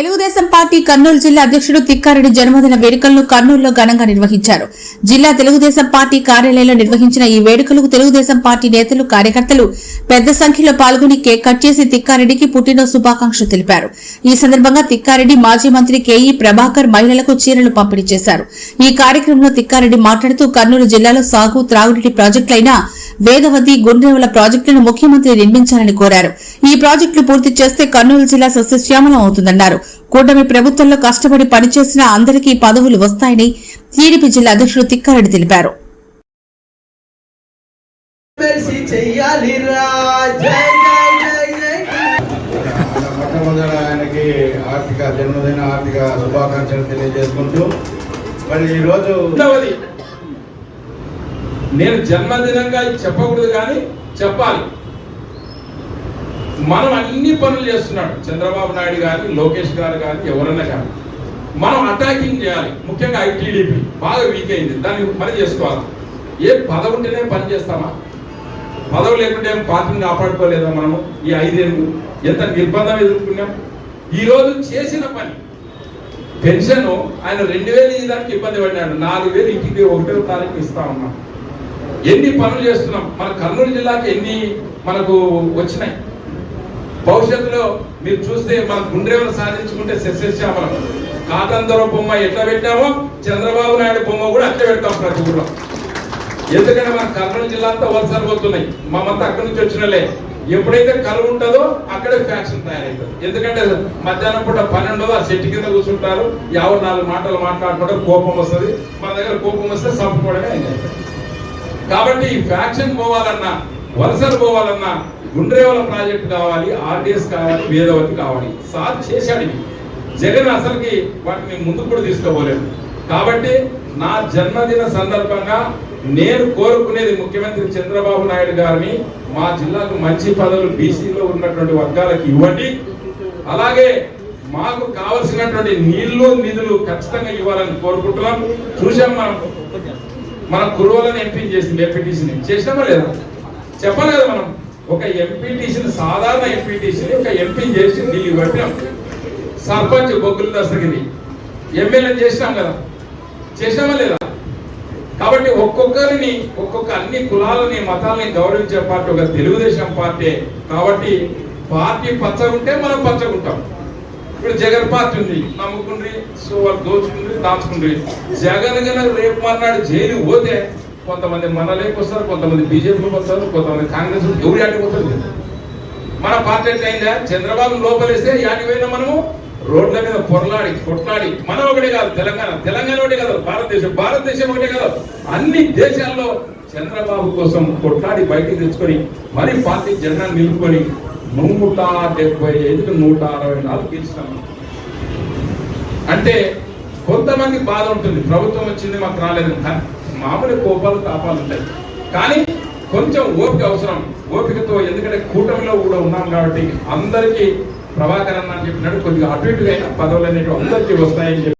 Telugu Desam party Kurnool జిల్లా అధ్యక్షుడు తిక్కారెడ్డి జన్మదిన వేడుకలను కర్నూలులో ఘనంగా నిర్వహించారు. జిల్లా తెలుగుదేశం పార్టీ కార్యాలయంలో నిర్వహించిన ఈ వేడుకలకు తెలుగుదేశం పార్టీ నేతలు కార్యకర్తలు పెద్ద సంఖ్యలో పాల్గొని కేక్ కట్ చేసి తిక్కారెడ్డికి పుట్టినరోజు శుభాకాంక్షలు తెలిపారు. ఈ సందర్భంగా తిక్కారెడ్డి మాజీ మంత్రి కేఈ ప్రభాకర్ మహిళలకు చీరలు పంపిణీ చేశారు. ఈ కార్యక్రమంలో తిక్కారెడ్డి మాట్లాడుతూ కర్నూలు జిల్లాలో సాగు త్రాగునీటి ప్రాజెక్టులైన వేదవతి గుండ్రేవుల ప్రాజెక్టులను ముఖ్యమంత్రి నిర్మించాలని కోరారు. ఈ ప్రాజెక్టులు పూర్తి చేస్తే కర్నూలు జిల్లా సస్యశ్యామలం అవుతుందన్నారు. కూటమి ప్రభుత్వంలో కష్టపడి పనిచేసిన అందరికీ పదవులు వస్తాయని టీడీపీ జిల్లా అధ్యక్షుడు తిక్కారెడ్డి తెలిపారు. ఆయనకి ఆర్థిక జన్మదిన ఆర్థిక శుభాకాంక్షలు తెలియజేసుకుంటూ మరి ఈరోజు నేను జన్మదినంగా చెప్పకూడదు కానీ చెప్పాలి. మనం అన్ని పనులు చేస్తున్నాడు. చంద్రబాబు నాయుడు కానీ లోకేష్ గారు కానీ ఎవరన్నా కానీ. మనం అటాకింగ్ చేయాలి. ముఖ్యంగా ఐటీడీపీ బాగా వీక్ అయింది. దాన్ని పని చేసుకోవాలి? ఏ పదవి ఉంటేనే పని చేస్తామా? పదవి లేకుంటే ఏం పార్టీని కాపాడుకోలేదా మనము? ఈ ఐదేళ్ళు ఎంత నిర్బంధం ఎదుర్కొన్నాం? ఈ రోజు చేసిన పని. పెన్షన్ ఆయన రెండు వేలు ఇవ్వడానికి ఇబ్బంది పడ్డాడు నాలుగు వేలు ఇంటికి ఒకటో తారీఖు ఇస్తా ఉన్నాం. ఎన్ని పనులు చేస్తున్నాం? మన కర్నూలు జిల్లాకి ఎన్ని మనకు వచ్చినాయి? భవిష్యత్తులో మీరు చూస్తే మన గుండ్రేవలు సాధించుకుంటే శస్యశ్యామలం. కాకందర బొమ్మ ఎట్లా పెట్టామో చంద్రబాబు నాయుడు బొమ్మ కూడా అట్లా పెడతాం ప్రతి ఊళ్ళో ఎందుకంటే మన కర్నూలు జిల్లా అంతా వలసలు పోతున్నాయి. మమ్మంతా అక్కడి నుంచి వచ్చినలే ఎప్పుడైతే కలువు ఉంటుందో అక్కడే ఫ్యాక్షన్ తయారవుతుంది ఎందుకంటే మధ్యాహ్నం పూట పన్నెండో ఆ చెట్టు కింద కూర్చుంటారు. యావ నాలుగు మాటలు మాట్లాడుకుంటే కోపం వస్తుంది. మన దగ్గర కోపం వస్తే చంపుకోవడమే కాబట్టి ఈ ఫ్యాక్షన్ పోవాలన్నా వలసలు పోవాలన్నా గుండ్రేవల ప్రాజెక్ట్ కావాలి ఆర్డిఎస్ కావాలి వేదవతి కావాలి. సార్ చేశాడు ఇవి జగన్ అసలుకి వాటిని ముందుకు కూడా తీసుకోపోలేదు కాబట్టి నా జన్మదిన సందర్భంగా నేను కోరుకునేది ముఖ్యమంత్రి చంద్రబాబు నాయుడు గారిని మా జిల్లాకు మంచి పదవులు బీసీలో ఉన్నటువంటి వర్గాలకు ఇవ్వండి. అలాగే మాకు కావలసినటువంటి నీళ్ళు నిధులు ఖచ్చితంగా ఇవ్వాలని కోరుకుంటున్నాం. చూసాం మనం. మన కురువలను ఎంపీ చేసింది ఎంపీటీసీని. చేసినామా లేదా? చెప్పలేదు మనం. ఒక ఎంపీటీసీని సాధారణ ఎంపీటీసీని ఒక ఎంపీ చేసి నీళ్ళు పెట్టాం సర్పంచ్ బొగ్గుల దస్తగిరి ఎమ్మెల్యే చేసినాం కదా. చేసినామా లేదా? కాబట్టి ఒక్కొక్కరిని ఒక్కొక్క అన్ని కులాలని మతాలని గౌరవించే పార్టీ ఒక తెలుగుదేశం పార్టీ. కాబట్టి పార్టీ పచ్చగుంటే మనం పచ్చగుంటాం. ఇప్పుడు జగన్ పార్టీ ఉంది. నమ్ముకుండ్రి సో వాళ్ళు దోచుకుండ్రి దాచుకుండ్రి. జగన్ గన రేపు మర్నాడు జైలు పోతే కొంతమంది మన వస్తారు కొంతమంది బీజేపీకి వస్తారు కొంతమంది కాంగ్రెస్ ఎవరు యాటికి వస్తారు మన పార్టీ ఎట్లా అయిందా? చంద్రబాబు లోపలేస్తే యాటికి పోయినా మనము. రోడ్ల మీద పొరలాడి కొట్లాడి. మనం ఒకటే కాదు తెలంగాణ. తెలంగాణ ఒకటే కాదు భారతదేశం. భారతదేశం ఒకటే కాదు. అన్ని దేశాల్లో చంద్రబాబు కోసం కొట్లాడి బయటికి తెచ్చుకొని మరి పార్టీ జెండా నిలుపుకొని నూట డెబ్బై ఐదుకు నూట అరవై నాలుగు గెలిచినాము అంటే కొంతమంది బాధ ఉంటుంది. ప్రభుత్వం వచ్చింది మాకు రాలేదు. కానీ మామూలు కోపాలు తాపాలు ఉంటాయి. కానీ కొంచెం ఓపిక అవసరం. ఓపికతో ఎందుకంటే కూటమిలో కూడా ఉన్నాం కాబట్టి అందరికీ ప్రభాకర్ అన్న అని చెప్పినట్టు కొద్దిగా అటు ఇటుగా అయిన పదవులు అనేవి అందరికీ వస్తాయని చెప్పి